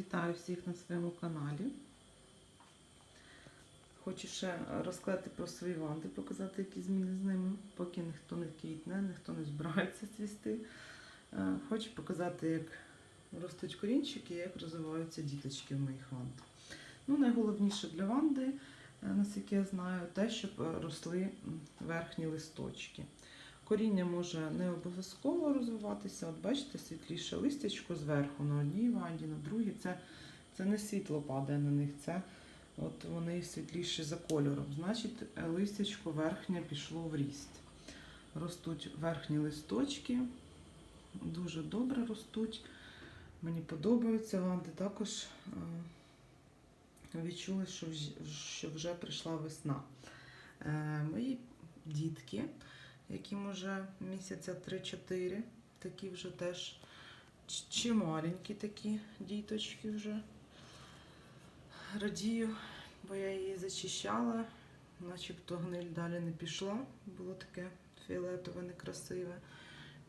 Вітаю всіх на своєму каналі. Хочу ще розказати про свої ванди, показати, які зміни з ними, поки ніхто не квітне, ніхто не збирається цвісти. Е, Хочу показати, як ростуть корінчики і як розвиваються діточки в моїх вандах. Ну, найголовніше для ванди, е, наскільки я знаю, те, щоб е, росли верхні листочки. Коріння може не обов'язково розвиватися. От бачите, світліше листячко зверху на одній ванді, на другій. Це, це не світло падає на них, це от вони світліші за кольором. Значить, листячко верхнє пішло в ріст. Ростуть верхні листочки, дуже добре ростуть. Мені подобаються ванди. Також е, відчули, що вже прийшла весна. Е, Мої дітки яким вже місяця 3-4, такі вже теж ч- чи маленькі такі діточки вже. Радію, бо я її зачищала, начебто гниль далі не пішла, було таке фіолетове, некрасиве.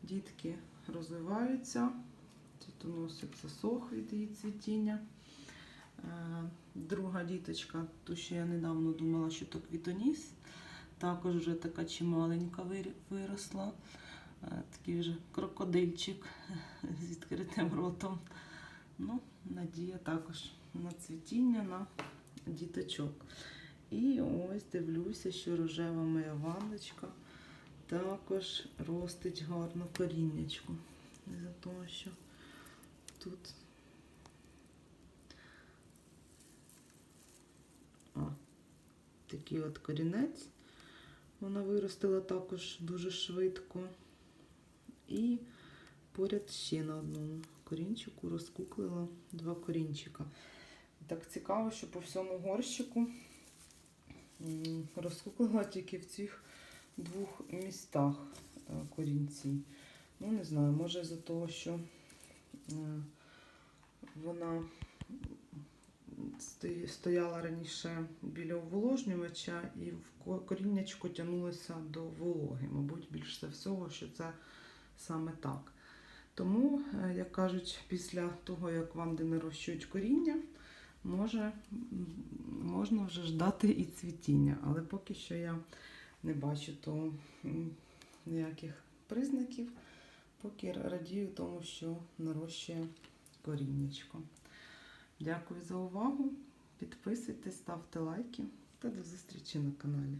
Дітки розвиваються, цвітоносик засох від її цвітіння. Е, Друга діточка, ту, що я недавно думала, що то квітоніс, також вже така чималенька виросла. Е, Такий вже крокодильчик з відкритим ротом. Ну, надія також на цвітіння, на діточок. І ось дивлюся, що рожева моя ванночка також ростить гарно коріннячку. За того, що тут. О, такий от корінець. Вона виростила також дуже швидко. І поряд ще на одному корінчику розкуклила два корінчика. Так цікаво, що по всьому горщику розкуклила тільки в цих двох містах е, корінці. Ну, не знаю, може за того, що е, вона стояла раніше біля уволожнювача і в ко- коріннячко тягнулося до вологи. Мабуть, більш всього, що це саме так. Тому, е, як кажуть, після того, як вам де нарощують коріння, може, можна вже ждати і цвітіння. Але поки що я не бачу м, ніяких признаків, поки радію тому, що нарощує коріннячко. Дякую за увагу. Підписуйтесь, ставте лайки та до зустрічі на каналі.